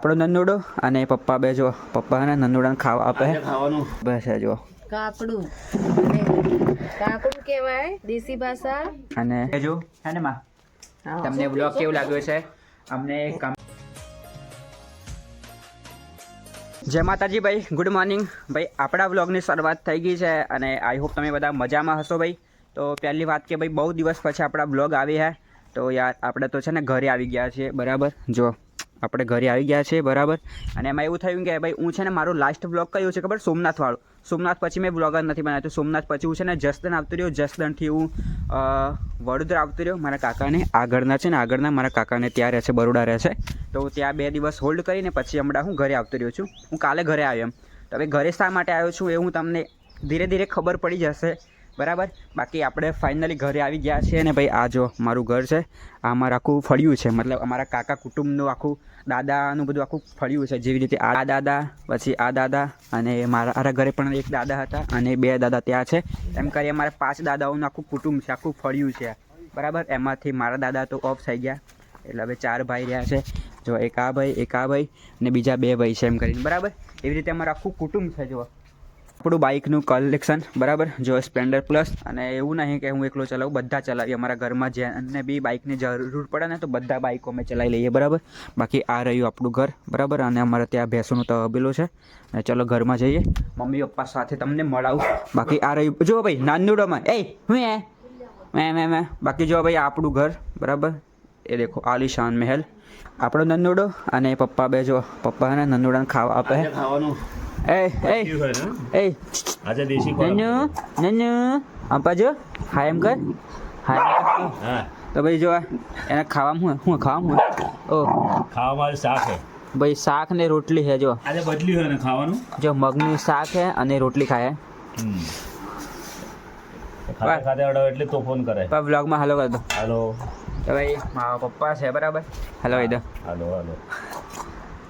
આપણો નંદુડો અને પપ્પા બે જો પપ્પા ને નંદુડાને ખાવા આપે. ખાવાનું. બસ જો કાકડું. કાકડું કહેવાય દેશી ભાષા. અને જો અને માં? તમને બ્લોગ કેવું લાગ્યું છે? અમને કમ જય માતાજી ભાઈ ગુડ મોર્નિંગ ભાઈ આપણા બ્લોગની શરૂઆત થઈ ગઈ છે અને આઈ હોપ તમે બધા મજામાં હશો ભાઈ. તો પહેલી વાત કે ભાઈ બહુ દિવસ પછી આપણા બ્લોગ આવી હે. તો યાર આપણે તો છે ને ઘરે આવી ગયા છીએ બરાબર? જો આપણે ઘરે આવી ગયા છીએ, બરાબર? અને એમાં એવું થયું કે ભાઈ, હું છે ને મારું લાસ્ટ બ્લોગ કયું છે, ખબર? સોમનાથવાળું. સોમનાથ પછી મેં બ્લોગ નથી બનાવ્યું. તો સોમનાથ પછી હું છે ને જસદન આવતો રહ્યો. જસદનથી હું વડોદરા આવતો રહ્યો. મારા કાકાને આગળના છે ને, આગળના મારા કાકાને ત્યાં રહે છે, બરોડા રહે છે. તો ત્યાં બે દિવસ હોલ્ડ કરીને પછી હમણાં હું ઘરે આવતો રહ્યો છું. હું કાલે ઘરે આવ્યો એમ. તો હવે ઘરે શા માટે આવ્યો છું એ હું તમને ધીરે ધીરે ખબર પડી જશે. બરાબર? બાકી આપણે ફાઇનલી ઘરે આવી ગયા છીએ અને ભાઈ, આ જો મારું ઘર છે, આ અમારું આખું ફળિયું છે, મતલબ અમારા કાકા કુટુંબનું આખું, દાદાનું બધું આખું ફળિયું છે, જેવી રીતે આ દાદા, પછી આ દાદા, અને મારા મારા ઘરે પણ એક દાદા હતા, અને બે દાદા ત્યાં છે. એમ કરી અમારા પાંચ દાદાઓનું આખું કુટુંબ છે, આખું ફળિયું છે. બરાબર? એમાંથી મારા દાદા તો ઓફ થઈ ગયા. એટલે હવે ચાર ભાઈ રહ્યા છે. જો એક આ ભાઈ, એક આ ભાઈ અને બીજા બે ભાઈ છે એમ કરીને. બરાબર? એવી રીતે અમારું આખું કુટુંબ છે, જો. આપણું બાઇકનું કલેક્શન બરાબર? જો સ્પ્લેન્ડર પ્લસ અને એવું નહીં કે હું એકલો ચલાવું, બધા ચલાવીએ. અમારા ઘરમાં જેને બી બાઇકની જરૂર પડે ને તો બધા બાઇકો અમે ચલાવી લઈએ, બરાબર? બાકી આ રહ્યું આપણું ઘર, બરાબર? અને અમારે ત્યાં ભેંસોનું તબેલો છે. અને ચલો ઘરમાં જઈએ. મમ્મી, પપ્પા સાથે તમને મળાવું. બાકી આ રહ્યું, જો ભાઈ, નાનુડોમાં. એ, હું એ? મેં મેં મેં. બાકી જો ભાઈ, આપણું ઘર, બરાબર? એ દેખો, આલિશાન મહેલ. આપણો નંદુડો અને પપ્પા બે જો, પપ્પા ને નંદુડાને ખાવા આપે ખાવાનું. એ એ એ આજે દેશી એમ કર હાય હા તો ભાઈ જો એને ખાવામાં હું હું ખાવામાં હું? ઓ. ખાવામાં શાક છે ભાઈ શાક ને રોટલી છે જો. આજે બદલી હોય ને ખાવાનું? જો મગનું શાક હે અને રોટલી ખાય. ખાતે ખાતે અડાવે એટલે કરે. પણ બ્લોગમાં હાલો હાલો. તો ભાઈ મારા પપ્પા છે બરાબર? હેલો હેલો દો. હાલો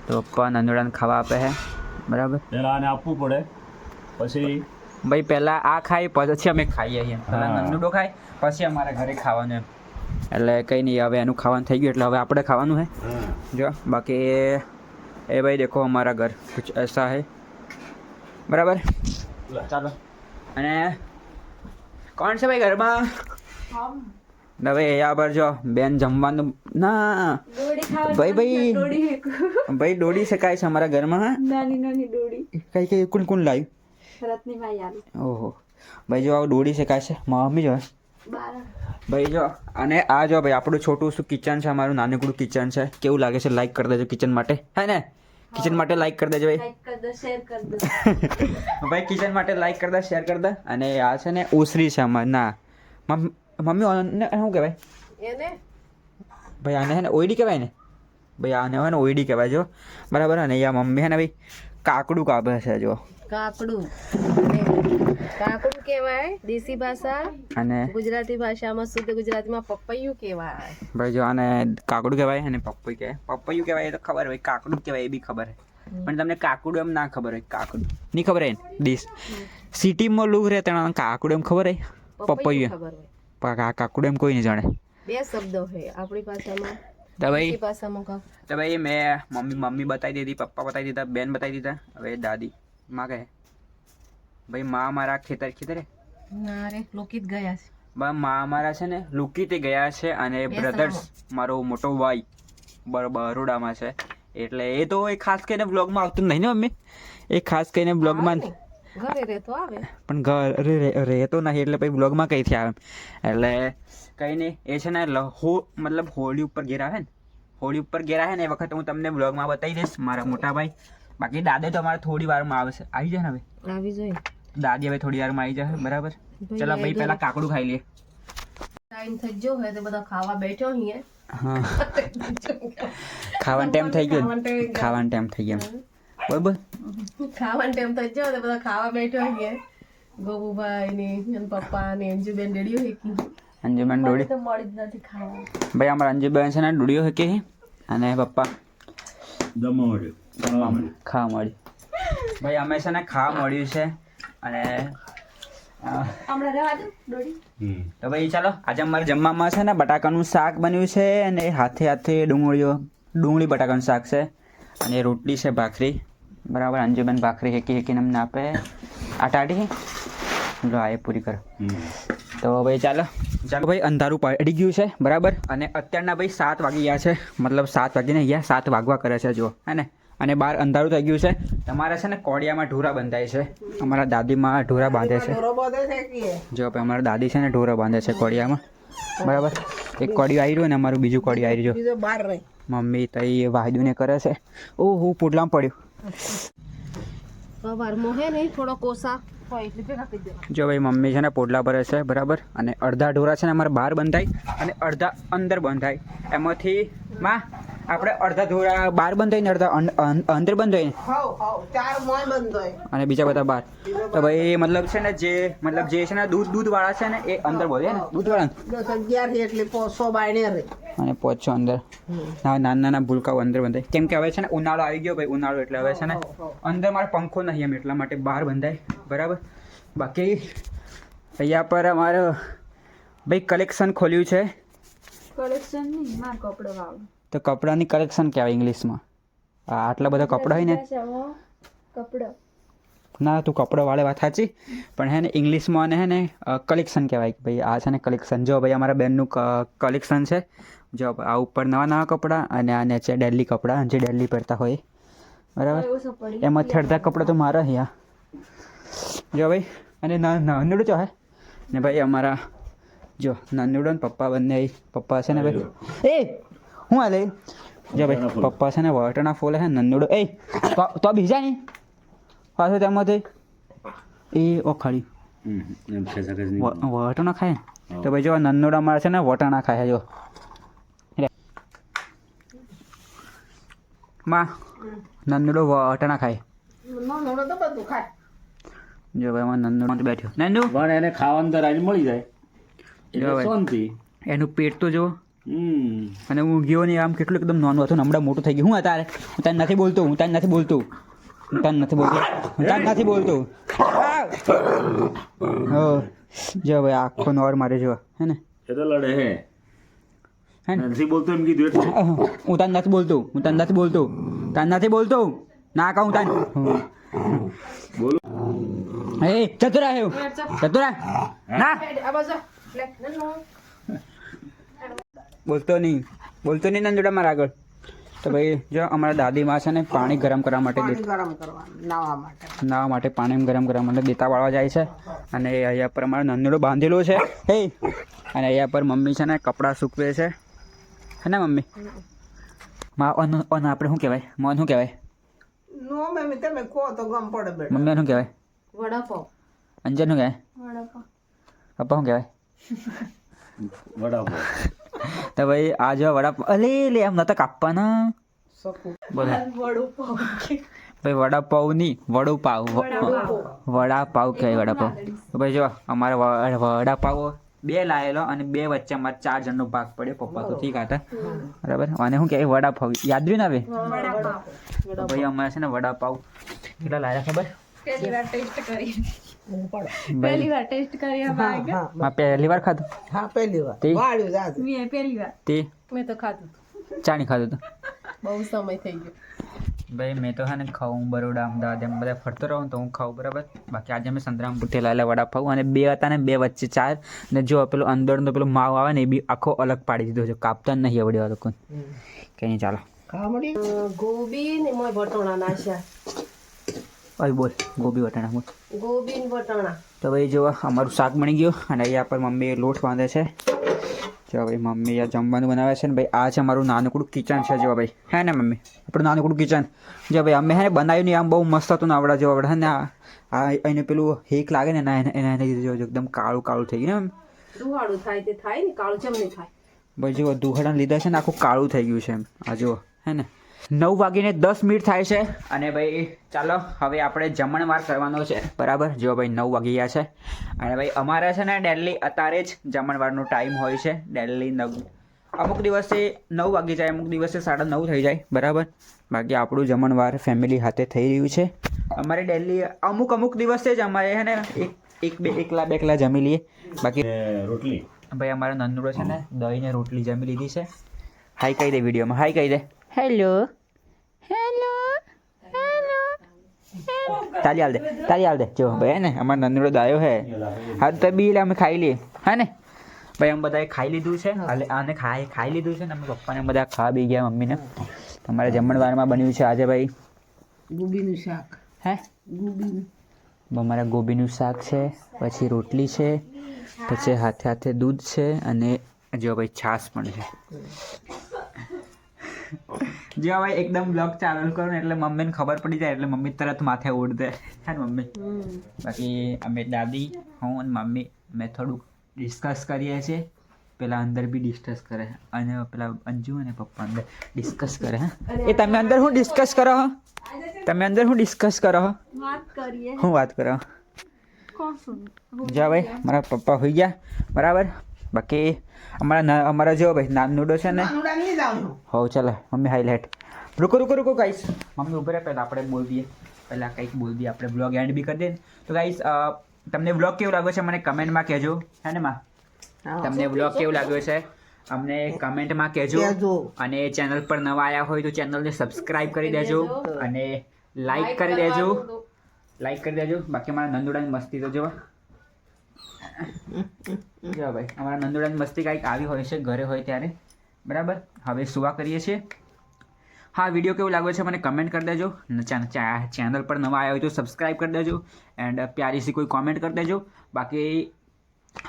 તો પપ્પા નંદુડાને ખાવા આપે છે બરાબર? પહેલાં આને આપવું પડે. પછી ભાઈ પહેલાં આ ખાઈ પછી અમે ખાઈએ એમ નંદુડો ખાય પછી અમારે ઘરે ખાવાનું એમ. એટલે કઈ નહીં હવે એનું ખાવાનું થઈ ગયું એટલે હવે આપણે ખાવાનું હે. જો બાકી એ ભાઈ દેખો અમારા ઘર એસા હે. બરાબર? ચાલો. અને કોણ છે ભાઈ ઘરમાં? હવે અહીંયા પર જો બેન જમવાનું ના. ભાઈ ભાઈ. ભાઈ દોડી શકાય છે અમારા ઘરમાં હા? નાની નાની ડોડી કઈ કઈ કોણ કોણ લાવ્યું રત્ની ભાઈ આવી. ઓહો. ભાઈ જો આ દોડી શકાય છે. મમ્મી જો ભાઈ જો અને આ જો ભાઈ આપણું છોટું શું કિચન છે? અમારું નાનકડું કિચન છે. કેવું લાગે છે? લાઈક કરી દેજો કિચન માટે. હે ને? કિચન માટે લાઈક કરી દેજો ભાઈ. ભાઈ કિચન માટે લાઈક કરી દે શેર કરી દે. અને આ છે ને ઓસરી છે અમારે ના. મમ- મમ્મી આને શું કહેવાય? એને? ભાઈ આને છે ને ઓઈડી કહેવાય ને? ભાઈ આને હોય ને ઓઈડી કહેવાય જો. બરાબર અને યા મમ્મી છે ને ભાઈ કાકડું કાપે છે જો. કાકડું. કાકડું કહેવાય દેશી ભાષા. અને ગુજરાતી ભાષામાં શુદ્ધ ગુજરાતીમાં પપૈયું કહેવાય. ભાઈ જો આને કાકડું કહેવાય અને પપૈયું કહેવાય પપૈયું કહેવાય એ તો ખબર હોય કાકડું કહેવાય એ બી ખબર હોય પણ તમને કાકડું એમ ના ખબર હોય કાકડું. નહીં ખબર હોય ને ડીશ સિટીમાં લોક રહે તેના કાકડું એમ ખબર હોય પપૈયું કાકડું એમ કોઈ નહીં જાણે. બે શબ્દો છે આપણી ભાષામાં. તો ભાઈ તો ભાઈ મેં મમ્મી મમ્મી બતાવી દીધી પપ્પા બતાવી દીધા બેન બતાવી દીધા હવે દાદી માં કહે. ભાઈ માં મારા ખેતર ખેતરે? ના રે લોકિત ગયા છે. બા માં મારા છે ને લુકીતે ગયા છે અને બ્રધર્સ મારો મોટો ભાઈ બર- બરોડામાં છે. એટલે એ તો એ ખાસ કરીને બ્લોગમાં આવતું નહીં ને મમ્મી? એ ખાસ કરીને બ્લોગમાં ઘરે રહેતો આવે? પણ ઘરે રહેતો નહીં એટલે પછી બ્લોગમાં કંઈથી આવે. એટલે કંઈ નહીં એ છે ને હો મતલબ હોળી ઉપર ઘેર આવે ને. હોળી ઉપર ઘેર આવે ને એ વખત હું તમને બ્લોગમાં બતાવી દઈશ મારા મોટા ભાઈ. બાકી દાદે તો અમારે થોડી વારમાં આવશે આવી જાય ને હવે? આવી જાય. દાદી હવે થોડી વારમાં આવી જશે બરાબર? ચલો ભાઈ પહેલા કાકડું ખાઈ લઈએ. ટાઈમ થઈ ગયો હોય તો બધા ખાવા બેઠો હા. ખાવાનો ટાઈમ થઈ ગયો ખાવાનો ટાઈમ થઈ ગયો. બરોબર? ખાવાનો ટાઈમ થઈ ગયો તો બધા ખાવા બેઠો અહીંયા ગોબુભાઈ ને એન પપ્પા ને અંજુબેન રેડિયો હેકી અંજુબેન ડોડી. તો મળી જ નથી ખાવા. ભાઈ અમારા અંજુબેન છે ને ડોડીઓ હકે અને પપ્પા? દમો મળ્યું. ખાવા મળ્યું. ભાઈ અમે છે ને ખાવા મળ્યું છે અને હમણાં રહેવા દો ડોડી. તો ભાઈ ચાલો આજે અમારે જમવામાં છે ને બટાકાનું શાક બન્યું છે અને હાથે હાથે ડુંગળીઓ ડુંગળી બટાકાનું શાક છે અને રોટલી છે ભાખરી. બરાબર અંજુબેન ભાખરી હેકી હેકીને અમને આપે. આ લો આ એ પૂરી કરો. તો ભાઈ ચાલો. ચાલો ભાઈ અંધારું પડી ગયું છે બરાબર? અને અત્યારના ભાઈ સાત વાગી ગયા છે. મતલબ સાત વાગીને ગયા સાત વાગવા કરે છે જો હે ને? અને બહાર અંધારું થઈ ગયું છે. તમારે છે ને કોડિયામાં ઢોરા બંધાય છે. અમારા દાદીમાં ઢોરા બાંધે છે. જો ભાઈ અમારા દાદી છે ને ઢોરા બાંધે છે કોડિયામાં. બરાબર? એક કોડિયું આવી રહ્યું ને અમારું બીજું કોડિયું આવી રહ્યું બીજો મમ્મી તઈ વાહદુને કરે છે. ઓ હું પોટલામાં પડ્યું. જો ભાઈ, મમ્મી છે ને પોટલા ભરે છે, બરાબર? અને અડધા ઢોરા છે ને અમારે બહાર બંધાય અને અડધા અંદર બંધાય. એમાંથી, માં આપણે અડધા ઢોરા બહાર હોય ને અડધા અંદર બંધાય ને હાવ હાવ ચાર મોય બંધ હોય. અને બીજા બધા બહાર તો ભાઈ મતલબ છે ને જે મતલબ જે છે ને દૂધ દૂધ વાળા છે ને એ અંદર બોલે ને દૂધ વાળા અગિયાર એટલે પોસો બાયણે અને પોચો અંદર. ના નાના નાના ભૂલકાઓ અંદર બંધાય. કેમ કે હવે છે ને ઉનાળો આવી ગયો ભાઈ ઉનાળો એટલે હવે છે ને અંદર મારે પંખો નહીં એમ એટલા માટે બહાર બંધાય. બરાબર? બાકી અહીંયા પર અમારે ભાઈ કલેક્શન ખોલ્યું છે. કલેક્શન નહીં માર કપડો વાવ. તો કપડાની કલેક્શન કહેવાય ઇંગ્લિશમાં. આ આટલા બધા કપડાં હોય ને? કપડાં. ના તું કપડો વાળે વાત સાચી. પણ હે ને ઇંગ્લિશમાં અને હે ને કલેક્શન કહેવાય કે ભાઈ આ છે ને કલેક્શન જો ભાઈ અમારા બેનનું કલેક્શન છે જો આ ઉપર નવા નવા કપડાં અને આ નીચે ડેલી કપડાં જે ડેલી પહેરતા હોય. બરાબર? એમાંથી અડધા કપડાં તો મારા અહીંયા જો ભાઈ અને નાનડું જો હે? ને ભાઈ અમારા જો નાનડું ને પપ્પા બંને પપ્પા છે ને ભાઈ. એ હું હાલે? જો ભાઈ પપ્પા છે ને વટણા ફોલે છે નંદુડો. એ તો બીજા નહીં પાછું તેમાંથી? એ ઓખાડી. વટણા ખાય તો ભાઈ જો નંદોડા મારે છે ને વટાણા ખાય જો. માં નંદુડો વટાણા ખાય. જો ભાઈ માં નંદુડો બેઠ્યો નંદુ? પણ એને ખાવાનું તો રાજ મળી જાય. એટલે શાંતિ. એનું પેટ તો જો અને હું ગયો ને આમ કેટલું એકદમ નાનું હતું ને હમણાં મોટું થઈ ગયું. હું તારે હું તને નથી બોલતો હું તને નથી બોલતો. હું તને નથી બોલતો. હું તને નથી બોલતો. હો જો ભાઈ આખો નોર મારે જો હે ને? એ તો લડે હે. હે નથી બોલતો એમ કીધું એટલે હું તને નથી બોલતો હું તને નથી બોલતો. તને નથી બોલતો? ના કહું તને બોલો. એ ચતુરા હે. ચતુરા ના. આ બાજુ. બોલતો નહીં. બોલતો નહીં નંદુડા મારા આગળ. તો ભાઈ જો અમારા દાદીમાં છે ને પાણી ગરમ કરવા માટે ગરમ કરવાનું નાવા માટે. નાવા માટે પાણી ગરમ કરવા માટે દેતા વાળવા જાય છે. અને અહીંયા પર અમારો નંદડો બાંધેલો છે. હે? અને અહીંયા પર મમ્મી છે ને કપડાં સૂકવે છે. હે ને મમ્મી? મા ઓન ઓન આપણે શું કહેવાય? મોન શું કહેવાય? નો મેં તમે કહો તો ગમ પડે બેટા. મમ્મી શું કહેવાય? વડાપાવ. અંજન શું કહેવાય? વડાપાવ. પપ્પા શું કહેવાય? વડાપાવ. તો ભાઈ આ જો વડાપાવ અલે લે એમ નતા કાપવાના. બોલો. ભાઈ વડાપાવની વડોપાવ. વડાપાવ કહેવાય વડાપાવ. તો ભાઈ જો અમારે વડાપાવ બે લાયેલો અને બે વચ્ચે અમારે ચાર જણનો ભાગ પડ્યો પપ્પા તો ઠીક હતા. બરાબર? અને શું કહેવાય વડાપાવ. યાદ રહ્યું ને હવે? ભાઈ અમારે છે ને વડાપાવ. કેટલા લાયા ખબર? પહેલી વાર ટેસ્ટ કરી. હું પડે ભાઈ પહેલી વાર ટેસ્ટ કરી હા બાઈક હા માં પહેલી વાર ખાધું? હા પહેલી વાર. વાળ્યું જાજે મેં પહેલી વાર. તે મેં તો ખાધું. ચાણી ખાધું તો? બહુ સમય થઈ ગયો. ભાઈ મેં તો છે ને ખાઉં બરોડા અમદાવાદ એમ બધા ફરતો રહું તો હું ખાઉં બરાબર? બાકી આજે મેં સંતરામપુરથી લાયેલા વડાપાવ અને બે હતા ને બે વચ્ચે ચાર. ને જો પેલો અંદરનો પેલો માવ આવે ને એ બી આખો અલગ પાડી દીધો છે. કાપતા નહીં આવડ્યો આ લોકોને કંઈ નહીં ચાલો. ગોબી ને મોય ભટોણા નાખ્યા અય બોલ ગોબી વટાણા બોલ. ગોબી વટાણા. તો ભાઈ જો અમારું શાક બની ગયું અને અહીંયા પર મમ્મી લોટ બાંધે છે. જો ભાઈ મમ્મી આ જમવાનું બનાવે છે ને ભાઈ આ છે અમારું નાનકડું કિચન છે જો ભાઈ. હે ને મમ્મી? આપણું નાનકડું કિચન. જો ભાઈ અમે હે ને બનાવ્યું નહીં આમ બહુ મસ્ત હતું ને આવડા જો આવડે. ને આ એને પેલું હેક લાગે ને એના એના એને લીધે જો એકદમ કાળું કાળું થઈ ગયું ને દુહાડું થાય તે થાય ને કાળું ચમ નહીં થાય. ભાઈ જો દુહાડા લીધા છે ને આખું કાળું થઈ ગયું છે એમ. આ જો હે ને? નવ વાગીને દસ મિનિટ થાય છે અને ભાઈ ચાલો હવે આપણે જમણવાર કરવાનો છે. બરાબર? જો ભાઈ નવ વાગી ગયા છે. અને ભાઈ અમારે છે ને ડેલી અત્યારે જ જમણવારનો ટાઈમ હોય છે. ડેલી નવ અમુક દિવસે નવ વાગી જાય અમુક દિવસે સાડા નવ થઈ જાય. બરાબર? બાકી આપણું જમણવાર ફેમિલી હાથે થઈ રહ્યું છે. અમારે ડેલી અમુક અમુક દિવસે જ અમારે છે ને એક એક બે એકલા બે એકલા જમી લઈએ. બાકી રોટલી. ભાઈ અમારો નંદુડો છે ને દહીં ને રોટલી જમી લીધી છે. હાઈ કહી દે વિડીયોમાં. હાઈ કહી દે. હેલો હેલો હેલો તાલી હાલ દે તાલી હાલ દે. જો ભાઈ હે ને અમારો નંદડો દાયો હે. હા તો બી લે અમે ખાઈ લઈએ. હા ને? ભાઈ અમે બધાએ ખાઈ લીધું છે. એટલે આને ખાઈ ખાઈ લીધું છે ને અમે પપ્પાને બધા ખાવા બી ગયા મમ્મીને. તમારે જમણવારમાં બન્યું છે આજે ભાઈ. ગુબીનું શાક. હે? ગોબી અમારા ગોબીનું શાક છે પછી રોટલી છે પછી હાથે હાથે દૂધ છે અને જો ભાઈ છાશ પણ છે. જો ભાઈ એકદમ બ્લોગ ચાલુ કરો ને એટલે મમ્મીને ખબર પડી જાય એટલે મમ્મી તરત માથે ઉડ દે હા ને મમ્મી બાકી અમે દાદી હું અને મમ્મી અમે થોડુંક ડિસ્કસ કરીએ છીએ. પેલા અંદર બી ડિસ્કસ કરે. અને પેલા અંજુ અને પપ્પા અંદર ડિસ્કસ કરે હે. એ તમે અંદર શું ડિસ્કસ કરો હો? તમે અંદર શું ડિસ્કસ કરો હો? વાત કરીએ. શું વાત કરો જા ભાઈ મારા પપ્પા હોઈ ગયા. બરાબર? બાકી અમારા અમારા જેવો ભાઈ નાનુડો છે ને? હોવ ચાલે મમ્મી હાઈલાઇટ રૂકો રૂકો રૂકો ગાઈસ મમ્મી ઊભી રહે પહેલાં આપણે બોલ દઈએ. પહેલાં કંઈક બોલ દઈએ આપણે બ્લોગ એન્ડ બી કરી દઈએ. તો ગાઈસ તમને બ્લોગ કેવું લાગ્યો છે મને કમેન્ટમાં કહેજો. હે ને માં? તમને બ્લોગ કેવું લાગ્યો છે અમને કમેન્ટમાં કહેજો. અને ચેનલ પર નવા આવ્યા હોય તો ચેનલને સબસ્ક્રાઇબ કરી દેજો. અને લાઈક કરી દેજો. લાઈક કરી દેજો. બાકી મારા નંદુડાની મસ્તી તો જોવા જો ભાઈ અમારા નંદુડાની મસ્તી કાંઈક આવી હોય છે ઘરે હોય ત્યારે. બરાબર? હવે સુવા કરીએ છીએ. હા વીડિયો કેવું લાગ્યો છે મને કમેન્ટ કરી દેજો. ચેનલ પર નવા આવ્યા હોય તો સબસ્ક્રાઈબ કરી દેજો એન્ડ પ્યારી સી કોઈ કોમેન્ટ કરી દેજો. બાકી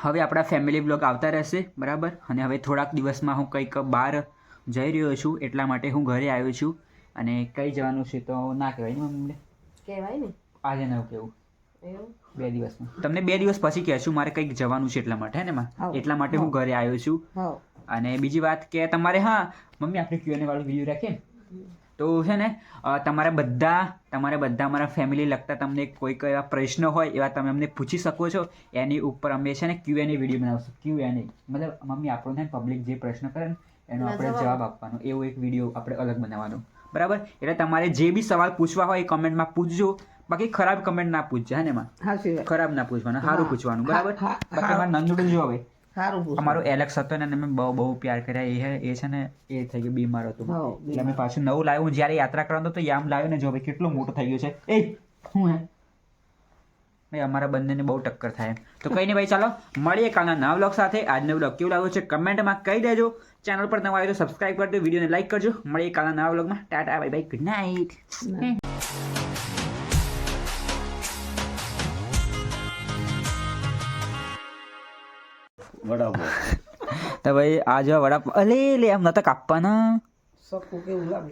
હવે આપણા ફેમિલી બ્લોગ આવતા રહેશે બરાબર? અને હવે થોડાક દિવસમાં હું કંઈક બહાર જઈ રહ્યો છું એટલા માટે હું ઘરે આવ્યો છું. અને કઈ જવાનું છે તો ના કહેવાય ને મમ્મીને? કહેવાય ને. આજે નવું કેવું. બે દિવસમાં. તમને બે દિવસ પછી કહેશું મારે કંઈક જવાનું છે એટલા માટે ને માં? એટલા માટે હું ઘરે આવ્યો છું. અને બીજી વાત કે તમારે હા મમ્મી આપણે ક્યુએનએ વાળો વીડિયો રાખીએ તો છે ને તમારા બધા તમારે બધા અમારા ફેમિલી લગતા તમને કોઈ કોઈ એવા પ્રશ્ન હોય એવા તમે અમને પૂછી શકો છો એની ઉપર અમે છે ને ક્યુએનએ વીડિયો બનાવશું. ક્યુએનએ મતલબ મમ્મી આપણો ને પબ્લિક જે પ્રશ્ન કરે ને એનો આપણે જવાબ. આપવાનો. એવો એક વીડિયો આપણે અલગ બનાવવાનો. બરાબર? એટલે તમારે જે બી સવાલ પૂછવા હોય એ કમેન્ટમાં પૂછજો. બાકી ખરાબ કમેન્ટ ના પૂછજે હે ને માં ખરાબ ના પૂછવાનું સારું પૂછવાનું બરાબર? બાકી અમારે નંદુડું જો હવે. અમારો એલેક્સ હતો ને મેં બહુ બહુ પ્યાર કર્યા. એ એ છે ને એ થઈ ગયો બીમાર હતો. એટલે મેં પાછું નવું લાવ્યું. હું જ્યારે યાત્રા કરવાનો તો યામ લાવ્યો ને જો ભાઈ કેટલો મોટો થઈ ગયો છે. એ હું હે? ભાઈ અમારા બંનેને બહુ ટક્કર થાય. તો કંઈ નહીં ભાઈ ચાલો મળીએ કાલના નવા બ્લોગ સાથે. આજનો બ્લોગ કેવું લાગ્યો છે કમેન્ટમાં કહી દેજો. ચેનલ પર નવા આવ્યો તો સબસ્ક્રાઇબ કરજો વિડીયોને લાઈક કરજો. મળીએ કાલના નવા બ્લોગમાં tata bye bye good night vada pav તો ભાઈ આ જો વડા અલે લે આમ નતા કાપવાના. સખું કેવું લાગે?